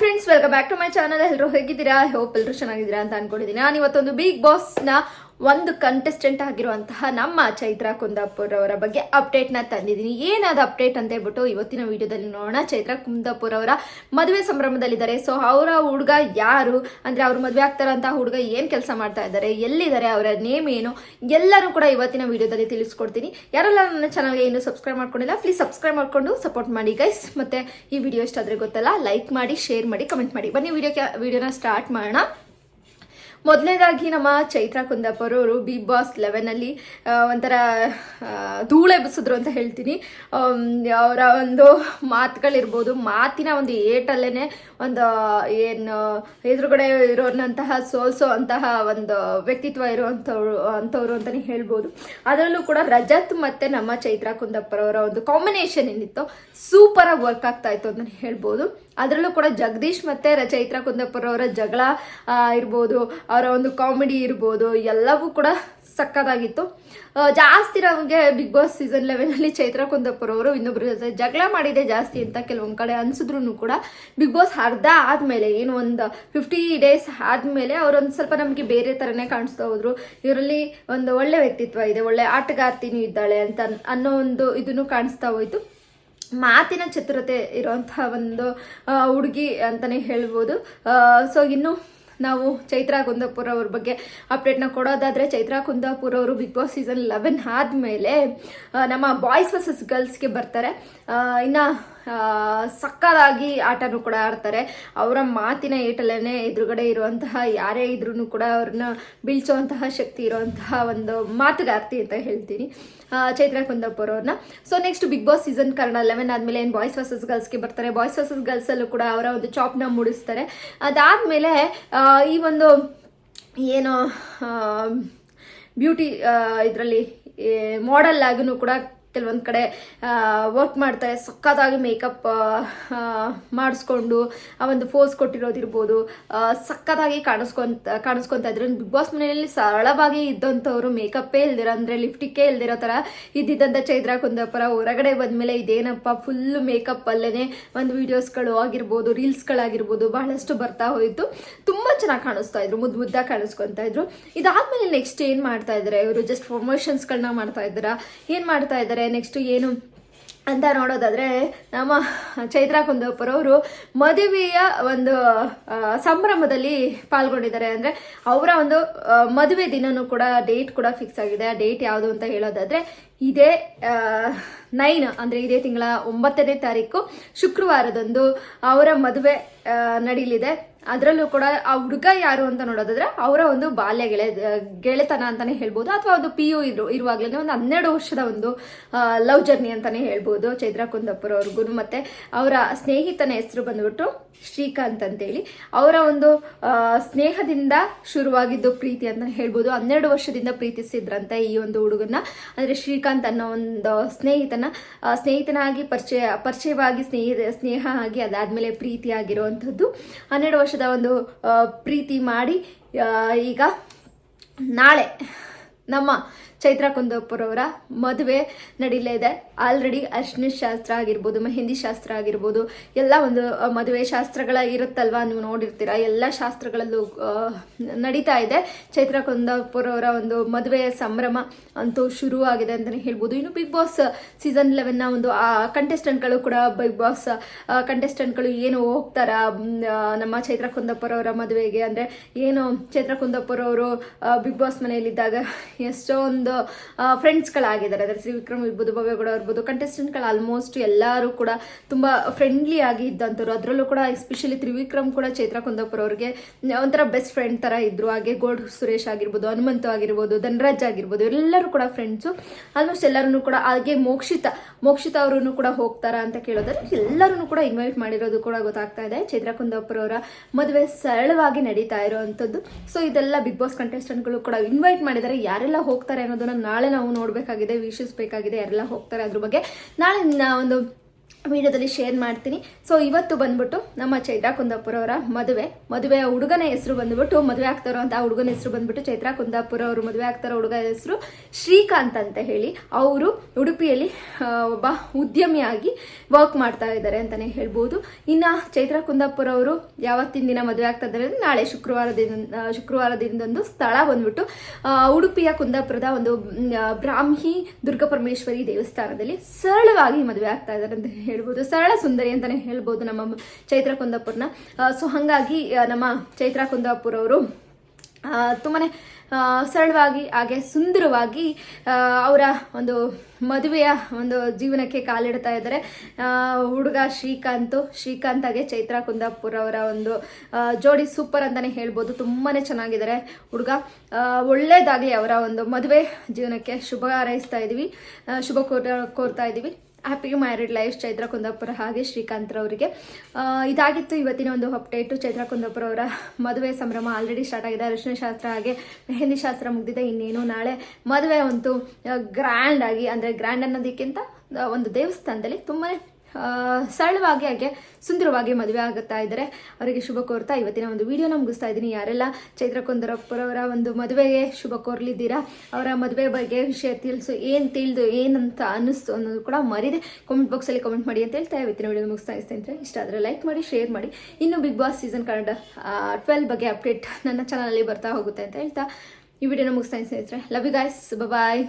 Friends welcome back to my channel ಎಲ್ಲರೂ ಹೇಗಿದ್ದೀರಾ? Hope ಎಲ್ಲರೂ ಚೆನ್ನಾಗಿದ್ದೀರಾ ಅಂತ ಅನ್ಕೊಂಡಿದ್ದೀನಿ ನಾನು ಇವತ್ತೊಂದು ಬಿಗ್ ಬಾಸ್ನ ಒಂದು ಕಂಟೆಸ್ಟೆಂಟ್ ಆಗಿರುವಂತಹ ನಮ್ಮ ಚೈತ್ರಾ ಕುಂದಾಪುರ್ ಅವರ ಬಗ್ಗೆ ಅಪ್ಡೇಟ್ನ ತಂದಿದ್ದೀನಿ. ಏನಾದ ಅಪ್ಡೇಟ್ ಅಂತ ಹೇಳ್ಬಿಟ್ಟು ಇವತ್ತಿನ ವಿಡಿಯೋದಲ್ಲಿ ನೋಡೋಣ. ಚೈತ್ರ ಕುಂದಾಪುರ್ ಅವರ ಮದುವೆ ಸಂಭ್ರಮದಲ್ಲಿದ್ದಾರೆ. ಸೊ ಅವರ ಹುಡುಗ ಯಾರು? ಅಂದ್ರೆ ಅವ್ರು ಮದುವೆ ಆಗ್ತಾರಂತಹ ಹುಡುಗ ಏನು ಕೆಲಸ ಮಾಡ್ತಾ ಇದ್ದಾರೆ? ಎಲ್ಲಿದ್ದಾರೆ? ಅವರ ನೇಮ್ ಏನು? ಎಲ್ಲರೂ ಕೂಡ ಇವತ್ತಿನ ವಿಡಿಯೋದಲ್ಲಿ ತಿಳಿಸ್ಕೊಡ್ತೀನಿ. ಯಾರೆಲ್ಲ ನನ್ನ ಚಾನಲ್ಗೆ ಏನು ಸಬ್ಸ್ಕ್ರೈಬ್ ಮಾಡ್ಕೊಂಡಿಲ್ಲ ಪ್ಲೀಸ್ ಸಬ್ಸ್ಕ್ರೈಬ್ ಮಾಡ್ಕೊಂಡು ಸಪೋರ್ಟ್ ಮಾಡಿ ಗೈಸ್ ಮತ್ತೆ ಈ ವಿಡಿಯೋ ಇಷ್ಟ ಆದ್ರೆ ಗೊತ್ತಲ್ಲ ಲೈಕ್ ಮಾಡಿ ಶೇರ್ ಮಾಡಿ ಕಮೆಂಟ್ ಮಾಡಿ. ಬನ್ನಿ ವಿಡಿಯೋ ವಿಡಿಯೋನ ಸ್ಟಾರ್ಟ್ ಮಾಡೋಣ. ಮೊದಲನೇದಾಗಿ ನಮ್ಮ ಚೈತ್ರ ಕುಂದಾಪುರ ಅವರು ಬಿಗ್ ಬಾಸ್ ಲೆವೆನಲ್ಲಿ ಒಂಥರ ಧೂಳೆ ಬಿಸಿದ್ರು ಅಂತ ಹೇಳ್ತೀನಿ. ಅವರ ಒಂದು ಮಾತುಗಳಿರ್ಬೋದು, ಮಾತಿನ ಒಂದು ಏಟಲ್ಲೇ ಒಂದು, ಏನು, ಎದುರುಗಡೆ ಇರೋನಂತಹ ಸೋಲ್ಸೋ ಅಂತಹ ಒಂದು ವ್ಯಕ್ತಿತ್ವ ಇರುವಂಥವ್ರು, ಅಂಥವ್ರು ಅಂತಲೇ ಹೇಳ್ಬೋದು. ಅದರಲ್ಲೂ ಕೂಡ ರಜತ್ ಮತ್ತು ನಮ್ಮ ಚೈತ್ರ ಕುಂದಾಪುರ ಒಂದು ಕಾಂಬಿನೇಷನ್ ಏನಿತ್ತು ಸೂಪರಾಗಿ ವರ್ಕ್ ಆಗ್ತಾ ಇತ್ತು ಅಂತಲೇ ಹೇಳ್ಬೋದು. ಅದರಲ್ಲೂ ಕೂಡ ಜಗದೀಶ್ ಮತ್ತೆ ಚೈತ್ರ ಕುಂದಪ್ಪರ್ ಅವರ ಜಗಳ ಇರ್ಬೋದು, ಅವರ ಒಂದು ಕಾಮಿಡಿ ಇರ್ಬೋದು, ಎಲ್ಲವೂ ಕೂಡ ಸಕ್ಕತ್ತಾಗಿತ್ತು. ಜಾಸ್ತಿ ನಮಗೆ ಬಿಗ್ ಬಾಸ್ ಸೀಸನ್ ಲೆವೆನಲ್ಲಿ ಚೈತ್ರ ಕುಂದಪ್ಪರ್ ಅವರು ಇನ್ನೊಬ್ಬರ ಜೊತೆ ಜಗಳ ಮಾಡಿದೆ ಜಾಸ್ತಿ ಅಂತ ಕೆಲವೊಂದು ಕಡೆ ಅನ್ಸಿದ್ರು ಕೂಡ ಬಿಗ್ ಬಾಸ್ ಅರ್ಧ ಆದ್ಮೇಲೆ, ಏನು ಒಂದು ಫಿಫ್ಟಿ ಡೇಸ್ ಆದ್ಮೇಲೆ ಅವರೊಂದು ಸ್ವಲ್ಪ ನಮಗೆ ಬೇರೆ ಥರನೇ ಕಾಣಿಸ್ತಾ ಹೋದ್ರು. ಇವರಲ್ಲಿ ಒಂದು ಒಳ್ಳೆ ವ್ಯಕ್ತಿತ್ವ ಇದೆ, ಒಳ್ಳೆ ಆಟಗಾರ್ತಿನೂ ಇದ್ದಾಳೆ ಅಂತ ಅನ್- ಅನ್ನೋ ಒಂದು ಇದನ್ನು ಕಾಣಿಸ್ತಾ ಹೋಯ್ತು. ಮಾತಿನ ಚತುರತೆ ಇರುವಂತಹ ಒಂದು ಹುಡುಗಿ ಅಂತಾನೆ ಹೇಳ್ಬೋದು. ಸೊ ಇನ್ನು ನಾವು ಚೈತ್ರಾ ಕುಂದಾಪುರ ಅವ್ರ ಬಗ್ಗೆ ಅಪ್ಡೇಟ್ನ ಕೊಡೋದಾದ್ರೆ ಚೈತ್ರಾ ಕುಂದಾಪುರ ಅವರು ಬಿಗ್ ಬಾಸ್ ಸೀಸನ್ ಲೆವೆನ್ ಆದಮೇಲೆ ನಮ್ಮ ಬಾಯ್ಸ್ ವರ್ಸಸ್ ಗರ್ಲ್ಸ್ಗೆ ಬರ್ತಾರೆ. ಇನ್ನು ಇನ್ನ ಆ, ಸಕ್ಕತ್ತಾಗಿ ಆಟನೂ ಕೂಡ ಆಡ್ತಾರೆ. ಅವರ ಮಾತಿನ ಏಟಲ್ಲೇ ಎದುರುಗಡೆ ಇರುವಂತಹ ಯಾರೇ ಇದ್ರೂ ಕೂಡ ಅವ್ರನ್ನ ಬೀಳ್ಸೋವಂತಹ ಶಕ್ತಿ ಇರುವಂತಹ ಒಂದು ಮಾತುಗಾರ್ತಿ ಅಂತ ಹೇಳ್ತೀನಿ. ಚೈತ್ರ ಕುಂದಾಪುರ ಅವ್ರನ್ನ so next Bigg Boss season Kannada eleven ಆದಮೇಲೆ ಏನು ಬಾಯ್ಸ್ ವರ್ಸಸ್ ಗರ್ಲ್ಸ್ಗೆ ಬರ್ತಾರೆ. ಬಾಯ್ಸ್ ವರ್ಸಸ್ ಗರ್ಲ್ಸಲ್ಲೂ ಕೂಡ ಅವರ ಒಂದು ಚಾಪ್ನ ಮೂಡಿಸ್ತಾರೆ. ಅದಾದಮೇಲೆ ಈ ಒಂದು ಏನು ಬ್ಯೂಟಿ ಇದರಲ್ಲಿ ಮಾಡಲ್ ಆಗೂ ಕೂಡ ಕೆಲವೊಂದು ಕಡೆ ವರ್ಕ್ ಮಾಡ್ತಾರೆ ಸಖತ್ತಾಗಿ ಮೇಕಪ್ ಮಾಡಿಸ್ಕೊಂಡು, ಆ ಒಂದು ಫೋಸ್ ಕೊಟ್ಟಿರೋದಿರ್ಬೋದು ಸಖತ್ತಾಗಿ ಕಾಣಿಸ್ಕೊಂತ, ಕಾಣಿಸ್ಕೊತಾ ಇದ್ರು. ಬಿಗ್ ಬಾಸ್ ಮನೆಯಲ್ಲಿ ಸರಳವಾಗಿ ಇದ್ದಂಥವ್ರು ಮೇಕಪ್ಪೇ ಇಲ್ದಿರೋ, ಅಂದರೆ ಲಿಫ್ಟಿಕ್ಕೇ ಇಲ್ದಿರೋ ಥರ ಇದ್ದಿದ್ದಂಥ ಚೈತ್ರಾ ಕುಂದಾಪುರ ಹೊರಗಡೆ ಬಂದಮೇಲೆ ಇದೇನಪ್ಪ ಫುಲ್ ಮೇಕಪ್ ಅಲ್ಲೇ ಒಂದು ವಿಡಿಯೋಸ್ಗಳು ಆಗಿರ್ಬೋದು ರೀಲ್ಸ್ಗಳಾಗಿರ್ಬೋದು ಬಹಳಷ್ಟು ಬರ್ತಾ ಹೋಯಿತು. ತುಂಬ ಚೆನ್ನಾಗಿ ಕಾಣಿಸ್ತಾ ಇದ್ರು ಮುದ್ದು ಮುದ್ದಾಗಿ ಕಾಣಿಸ್ಕೊತಾ ಇದ್ರು. ಇದಾದ್ಮೇಲೆ ನೆಕ್ಸ್ಟ್ ಏನು ಮಾಡ್ತಾ ಇದ್ದಾರೆ ಇವರು ಜಸ್ಟ್ ಪ್ರಮೋಷನ್ಸ್ಗಳನ್ನ ಮಾಡ್ತಾ ಇದ್ದಾರಾ? ಏನು ಮಾಡ್ತಾ ಇದ್ದಾರೆ ನೆಕ್ಸ್ಟ್ ಏನು ಅಂತ ನೋಡೋದಾದ್ರೆ ನಮ್ಮ ಚೈತ್ರ ಕುಂದಾಪುರ ಅವರು ಮದುವೆಯ ಒಂದು ಸಂಭ್ರಮದಲ್ಲಿ ಪಾಲ್ಗೊಂಡಿದ್ದಾರೆ. ಅಂದ್ರೆ ಅವರ ಒಂದು ಮದುವೆ ದಿನನೂ ಕೂಡ ಡೇಟ್ ಕೂಡ ಫಿಕ್ಸ್ ಆಗಿದೆ. ಆ ಡೇಟ್ ಯಾವುದು ಅಂತ ಹೇಳೋದಾದ್ರೆ ಇದೇ ನೈನ್, ಅಂದ್ರೆ ಇದೇ ತಿಂಗಳ ಒಂಬತ್ತನೇ ತಾರೀಕು ಶುಕ್ರವಾರದಂದು ಅವರ ಮದುವೆ ನಡೀಲಿದೆ. ಅದರಲ್ಲೂ ಕೂಡ ಆ ಹುಡುಗ ಯಾರು ಅಂತ ನೋಡೋದಾದ್ರೆ ಅವರ ಒಂದು ಬಾಲ್ಯ ಗೆಳೆ ಗೆಳೆತನ ಅಂತಾನೆ ಹೇಳ್ಬೋದು, ಅಥವಾ ಒಂದು ಪಿ ಯು ಇರು ಇರುವಾಗಲೇ ಒಂದು ಹನ್ನೆರಡು ವರ್ಷದ ಒಂದು ಲವ್ ಜರ್ನಿ ಅಂತಾನೆ ಹೇಳ್ಬೋದು ಚೈತ್ರಾ ಕುಂದಾಪುರ ಅವ್ರಿಗೂ ಮತ್ತೆ ಅವರ ಸ್ನೇಹಿತನ ಹೆಸರು ಬಂದ್ಬಿಟ್ಟು ಶ್ರೀಕಾಂತ್ ಅಂತೇಳಿ. ಅವರ ಒಂದು ಸ್ನೇಹದಿಂದ ಶುರುವಾಗಿದ್ದು ಪ್ರೀತಿ ಅಂತ ಹೇಳ್ಬೋದು. ಹನ್ನೆರಡು ವರ್ಷದಿಂದ ಪ್ರೀತಿಸಿದ್ರಂತೆ ಈ ಒಂದು ಹುಡುಗನ ಅಂದ್ರೆ ಶ್ರೀಕಾಂತ್ ಅನ್ನೋ ಒಂದು ಸ್ನೇಹಿತನ ಸ್ನೇಹಿತನಾಗಿ ಪರಿಚಯ, ಪರಿಚಯವಾಗಿ ಸ್ನೇಹ ಸ್ನೇಹ ಆಗಿ ಅದಾದಮೇಲೆ ಪ್ರೀತಿ ಆಗಿರುವಂಥದ್ದು ಹನ್ನೆರಡು ವರ್ಷದ ಒಂದು ಪ್ರೀತಿ ಮಾಡಿ ಈಗ ನಾಳೆ ನಮ್ಮ ಚೈತ್ರ ಕುಂದಾಪುರವರ ಮದುವೆ ನಡೀಲೇ ಇದೆ. ಆಲ್ರೆಡಿ ಅರ್ಶಿನ ಶಾಸ್ತ್ರ ಆಗಿರ್ಬೋದು, ಮೆಹಂದಿ ಶಾಸ್ತ್ರ ಆಗಿರ್ಬೋದು, ಎಲ್ಲ ಒಂದು ಮದುವೆ ಶಾಸ್ತ್ರಗಳ ಇರುತ್ತಲ್ವಾ ನೀವು ನೋಡಿರ್ತೀರ? ಎಲ್ಲ ಶಾಸ್ತ್ರಗಳಲ್ಲೂ ನಡೀತಾ ಇದೆ. ಚೈತ್ರ ಕುಂದಾಪುರ ಅವರ ಒಂದು ಮದುವೆಯ ಸಂಭ್ರಮ ಅಂತೂ ಶುರು ಆಗಿದೆ ಅಂತಲೇ ಹೇಳ್ಬೋದು. ಇನ್ನು ಬಿಗ್ ಬಾಸ್ ಸೀಸನ್ ಲೆವೆನ್ನ ಒಂದು, ಆ ಕಂಟೆಸ್ಟೆಂಟ್ಗಳು ಕೂಡ ಬಿಗ್ ಬಾಸ್ ಕಂಟೆಸ್ಟೆಂಟ್ಗಳು ಏನು ಹೋಗ್ತಾರ? ನಮ್ಮ ಚೈತ್ರ ಕುಂದಾಪುರ ಅವರ ಮದುವೆಗೆ ಅಂದರೆ ಏನು ಚೈತ್ರ ಕುಂದಾಪುರ ಅವರು ಬಿಗ್ ಬಾಸ್ ಮನೆಯಲ್ಲಿದ್ದಾಗ ಎಷ್ಟೊಂದು ಫ್ರೆಂಡ್ಸ್ಗಳಾಗಿದ್ದಾರೆ ಅದರ ತ್ರಿವಿಕ್ರಮ್ ಇರ್ಬೋದು ಭವ್ಯಗೌಡ ಇರ್ಬೋದು ಕಂಟೆಸ್ಟೆಂಟ್ಗಳು ಆಲ್ಮೋಸ್ಟ್ ಎಲ್ಲರೂ ಕೂಡ ತುಂಬಾ ಫ್ರೆಂಡ್ಲಿ ಆಗಿ ಇದ್ದಂಥವ್ರು ಅದರಲ್ಲೂ ಕೂಡ ಎಸ್ಪೆಷಲಿ ತ್ರಿವಿಕ್ರಮ್ ಕೂಡ ಚೈತ್ರ ಕುಂದಾಪುರ ಅವ್ರಿಗೆ ಒಂಥರ ಬೆಸ್ಟ್ ಫ್ರೆಂಡ್ ತರ ಇದ್ರು. ಹಾಗೆ ಗೋಡ್ ಸುರೇಶ್ ಆಗಿರ್ಬೋದು, ಹನುಮಂತು ಆಗಿರ್ಬೋದು, ಧನರಾಜ್ ಆಗಿರ್ಬೋದು, ಎಲ್ಲರೂ ಕೂಡ ಫ್ರೆಂಡ್ಸು ಆಲ್ಮೋಸ್ಟ್ ಎಲ್ಲರೂ ಕೂಡ ಹಾಗೆ ಮೋಕ್ಷಿತ ಮೋಕ್ಷಿತ ಅವರು ಕೂಡ ಹೋಗ್ತಾರ ಅಂತ ಕೇಳೋದಾದ್ರೆ ಎಲ್ಲರೂ ಕೂಡ ಇನ್ವೈಟ್ ಮಾಡಿರೋದು ಕೂಡ ಗೊತ್ತಾಗ್ತಾ ಇದೆ. ಚೈತ್ರ ಕುಂದಾಪುರ ಅವರ ಮದುವೆ ಸರಳವಾಗಿ ನಡೀತಾ ಇರೋವಂಥದ್ದು. ಸೊ ಇದೆಲ್ಲ ಬಿಗ್ ಬಾಸ್ ಕಂಟೆಸ್ಟೆಂಟ್ಗಳು ಕೂಡ ಇನ್ವೈಟ್ ಮಾಡಿದ್ದಾರೆ ಯಾರೆಲ್ಲ ಹೋಗ್ತಾರೆ ಅನ್ನೋದನ್ನ ನಾಳೆ ನಾವು ನೋಡಬೇಕಾಗಿದೆ, ವೀಕ್ಷಿಸಬೇಕಾಗಿದೆ, ಯಾರೆಲ್ಲ ಹೋಗ್ತಾರೆ ಅದ್ರ ಬಗ್ಗೆ ನಾಳೆ ಒಂದು ವಿಡಿಯೋದಲ್ಲಿ ಶೇರ್ ಮಾಡ್ತೀನಿ. ಸೊ ಇವತ್ತು ಬಂದ್ಬಿಟ್ಟು ನಮ್ಮ ಚೈತ್ರಾ ಕುಂದಾಪುರ ಅವರ ಮದುವೆ. ಮದುವೆಯ ಹುಡುಗನ ಹೆಸರು ಬಂದ್ಬಿಟ್ಟು ಮದುವೆ ಆಗ್ತಾರೋ ಅಂತ ಆ ಹುಡುಗನ ಹೆಸರು ಬಂದ್ಬಿಟ್ಟು ಚೈತ್ರಾ ಕುಂದಾಪುರ ಅವರು ಮದುವೆ ಆಗ್ತಾರೋ ಹುಡುಗ ಹೆಸರು ಶ್ರೀಕಾಂತ್ ಅಂತ ಹೇಳಿ. ಅವರು ಉಡುಪಿಯಲ್ಲಿ ಒಬ್ಬ ಉದ್ಯಮಿಯಾಗಿ ವರ್ಕ್ ಮಾಡ್ತಾ ಇದ್ದಾರೆ ಅಂತಾನೆ ಹೇಳ್ಬೋದು. ಇನ್ನು ಚೈತ್ರಾ ಕುಂದಾಪುರ ಅವರು ಯಾವತ್ತಿನ ದಿನ ಮದುವೆ ಆಗ್ತಾ ಇದ್ದಾರೆ ನಾಳೆ ಶುಕ್ರವಾರದಿಂದ ಶುಕ್ರವಾರದಿಂದೊಂದು ಸ್ಥಳ ಬಂದ್ಬಿಟ್ಟು ಉಡುಪಿಯ ಕುಂದಾಪುರದ ಒಂದು ಬ್ರಾಹ್ಮಿ ದುರ್ಗಾ ಪರಮೇಶ್ವರಿ ದೇವಸ್ಥಾನದಲ್ಲಿ ಸರಳವಾಗಿ ಮದುವೆ ಆಗ್ತಾ ಇದ್ದಾರೆ ಅಂತ ಹೇಳ್ಬೋದು. ಸರಳ ಸುಂದರಿ ಅಂತಾನೆ ಹೇಳ್ಬೋದು ನಮ್ಮ ಚೈತ್ರ ಕುಂದಾಪುರ್ನ. ಸೊ ಹಾಗಾಗಿ ನಮ್ಮ ಚೈತ್ರ ಕುಂದಾಪುರ್ ಅವರು ತುಂಬಾ ಸರಳವಾಗಿ, ಹಾಗೆ ಸುಂದರವಾಗಿ ಅವರ ಒಂದು ಮದುವೆಯ ಒಂದು ಜೀವನಕ್ಕೆ ಕಾಲಿಡ್ತಾ ಇದ್ದಾರೆ. ಹುಡುಗ ಶ್ರೀಕಾಂತ್ ಶ್ರೀಕಾಂತ್ ಹಾಗೆ ಚೈತ್ರ ಕುಂದಾಪುರ್ ಅವರ ಒಂದು ಜೋಡಿ ಸೂಪರ್ ಅಂತಾನೆ ಹೇಳ್ಬೋದು. ತುಂಬಾ ಚೆನ್ನಾಗಿದ್ದಾರೆ ಹುಡುಗ. ಒಳ್ಳೇದಾಗಲಿ ಅವರ ಒಂದು ಮದುವೆ ಜೀವನಕ್ಕೆ ಶುಭ ಹಾರೈಸ್ತಾ ಇದ್ದೀವಿ ಶುಭ ಕೋರ, ಕೋರ್ತಾ ಇದ್ದೀವಿ happy married life Chaitra Kundapura ಹಾಗೆ ಶ್ರೀಕಾಂತ್ ಅವರಿಗೆ ಇದಾಗಿತ್ತು ಇವತ್ತಿನ ಒಂದು ಅಪ್ಡೇಟು ಚೈತ್ರ ಕುಂದಾಪುರ ಅವರ ಮದುವೆ ಸಂಭ್ರಮ ಆಲ್ರೆಡಿ ಸ್ಟಾರ್ಟ್ ಆಗಿದೆ. ಅರಿಶಿನ ಶಾಸ್ತ್ರ ಹಾಗೆ ಮೆಹಂದಿ ಶಾಸ್ತ್ರ ಮುಗಿದಿದೆ. ಇನ್ನೇನು ನಾಳೆ ಮದುವೆ ಒಂದು ಗ್ರ್ಯಾಂಡ್ ಆಗಿ, ಅಂದರೆ ಗ್ರ್ಯಾಂಡ್ ಅನ್ನೋದಕ್ಕಿಂತ ಒಂದು ದೇವಸ್ಥಾನದಲ್ಲಿ ತುಂಬಾ ಸರಳವಾಗಿ ಹಾಗೆ ಸುಂದರವಾಗಿ ಮದುವೆ ಆಗುತ್ತಾ ಇದ್ದಾರೆ ಅವರಿಗೆ ಶುಭ ಕೋರ್ತಾ ಇವತ್ತಿನ ಒಂದು ವಿಡಿಯೋನ ಮುಗಿಸ್ತಾ ಇದ್ದೀನಿ. ಯಾರೆಲ್ಲ ಚೈತ್ರ ಕುಂದರಪ್ಪರವರ ಒಂದು ಮದುವೆಗೆ ಶುಭ ಕೋರ್ಲಿದ್ದೀರಾ, ಅವರ ಮದುವೆ ಬಗ್ಗೆ ವಿಷಯ ತಿಳಿಸು, ಏನು ತಿಳಿದು, ಏನಂತ ಅನ್ನಿಸ್ತು ಅನ್ನೋದು ಕೂಡ ಮರಿದೆ ಕಾಮೆಂಟ್ ಬಾಕ್ಸಲ್ಲಿ ಕಾಮೆಂಟ್ ಮಾಡಿ ಅಂತ ಹೇಳ್ತಾ ಇವತ್ತಿನ ವಿಡಿಯೋ ಮುಗಿಸ್ತಾ ಇಸ್ತೇನೆ ಇಷ್ಟ ಆದರೆ ಲೈಕ್ ಮಾಡಿ ಶೇರ್ ಮಾಡಿ. ಇನ್ನು Bigg Boss season Kannada twelve ಬಗ್ಗೆ ಅಪ್ಡೇಟ್ ನನ್ನ ಚಾನಲಲ್ಲಿ ಬರ್ತಾ ಹೋಗುತ್ತೆ ಅಂತ ಹೇಳ್ತಾ ಈ ವಿಡಿಯೋನ ಮುಗಿಸ್ತಾ ಸ್ನೇಹಿತರೆ. Love you guys bye